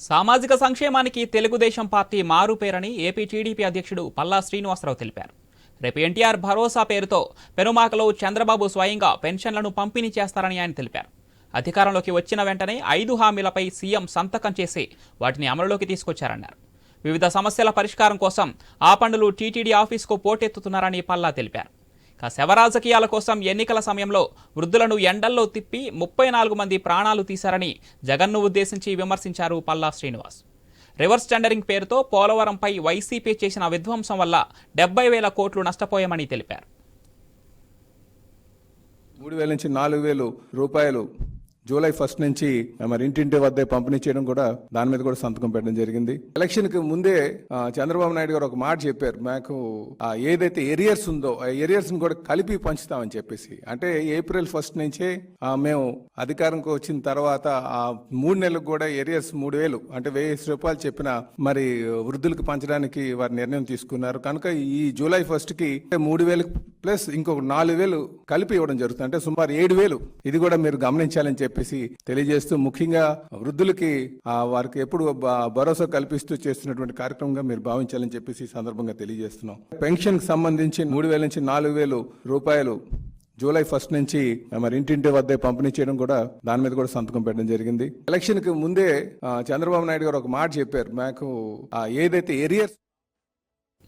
సామాజిక సంక్షేమానికి తెలుగుదేశం పార్టీ మారు పేరని ఏపీ టీడీపీ అధ్యక్షుడు పల్లా శ్రీనివాసరావు తెలిపారు. రేపు ఎన్టీఆర్ భరోసా పేరుతో పెనుమాకలో చంద్రబాబు స్వయంగా పెన్షన్లను పంపిణీ చేస్తారని ఆయన తెలిపారు. అధికారంలోకి వచ్చిన వెంటనే ఐదు హామీలపై సీఎం సంతకం చేసి వాటిని అమలులోకి తీసుకొచ్చారన్నారు. వివిధ సమస్యల పరిష్కారం కోసం ఆ పండులు టీటీడీ ఆఫీసుకు పోటెత్తుతున్నారని పల్లా తెలిపారు. శవ రాజకీయాల కోసం ఎన్నికల సమయంలో వృద్ధులను ఎండల్లో తిప్పి ముప్పై నాలుగు మంది ప్రాణాలు తీశారని జగన్ను ఉద్దేశించి విమర్శించారు పల్లా శ్రీనివాస్. రివర్స్ టెండరింగ్ పేరుతో పోలవరంపై వైసీపీ చేసిన విధ్వంసం వల్ల డెబ్బై వేల కోట్లు నష్టపోయామని తెలిపారు. మూడు వేల నుంచి నాలుగు వేలు రూపాయలు జూలై ఫస్ట్ నుంచి మరి ఇంటింటి వద్దే పంపిణీ చేయడం కూడా దాని మీద కూడా సంతకం పెట్టడం జరిగింది. ఎలక్షన్కి ముందే చంద్రబాబు నాయుడు గారు ఒక మాట చెప్పారు. మాకు ఏదైతే ఏరియర్స్ ఉందో ఆ ఎరియర్స్ని కూడా కలిపి పంచుతామని చెప్పేసి. అంటే ఏప్రిల్ ఫస్ట్ నుంచే మేము అధికారంకి వచ్చిన తర్వాత ఆ మూడు నెలలకు కూడా ఏరియర్స్ మూడు వేలు అంటే వెయ్యి రూపాయలు చెప్పిన మరి వృద్ధులకు పంచడానికి వారు నిర్ణయం తీసుకున్నారు. కనుక ఈ జూలై ఫస్ట్కి మూడు వేలు ప్లస్ ఇంకొక నాలుగు వేలు కలిపి ఇవ్వడం జరుగుతుంది. అంటే సుమారు ఏడు వేలు. ఇది కూడా మీరు గమనించాలని చెప్పి చెప్పేసి తెలియజేస్తూ ముఖ్యంగా వృద్ధులకి వారికి ఎప్పుడు భరోసా కల్పిస్తూ చేస్తున్నటువంటి కార్యక్రమంగా మీరు భావించాలని చెప్పేసి ఈ సందర్భంగా తెలియజేస్తున్నాం. పెన్షన్కి సంబంధించి మూడు వేల నుంచి నాలుగు వేలు రూపాయలు జూలై ఫస్ట్ నుంచి మరి ఇంటింటి వద్దే పంపిణీ చేయడం కూడా దాని మీద కూడా సంతకం పెట్టడం జరిగింది. ఎలక్షన్కి ముందే చంద్రబాబు నాయుడు గారు ఒక మాట చెప్పారు. మాకు ఆ, ఏదైతే ఏరియర్స్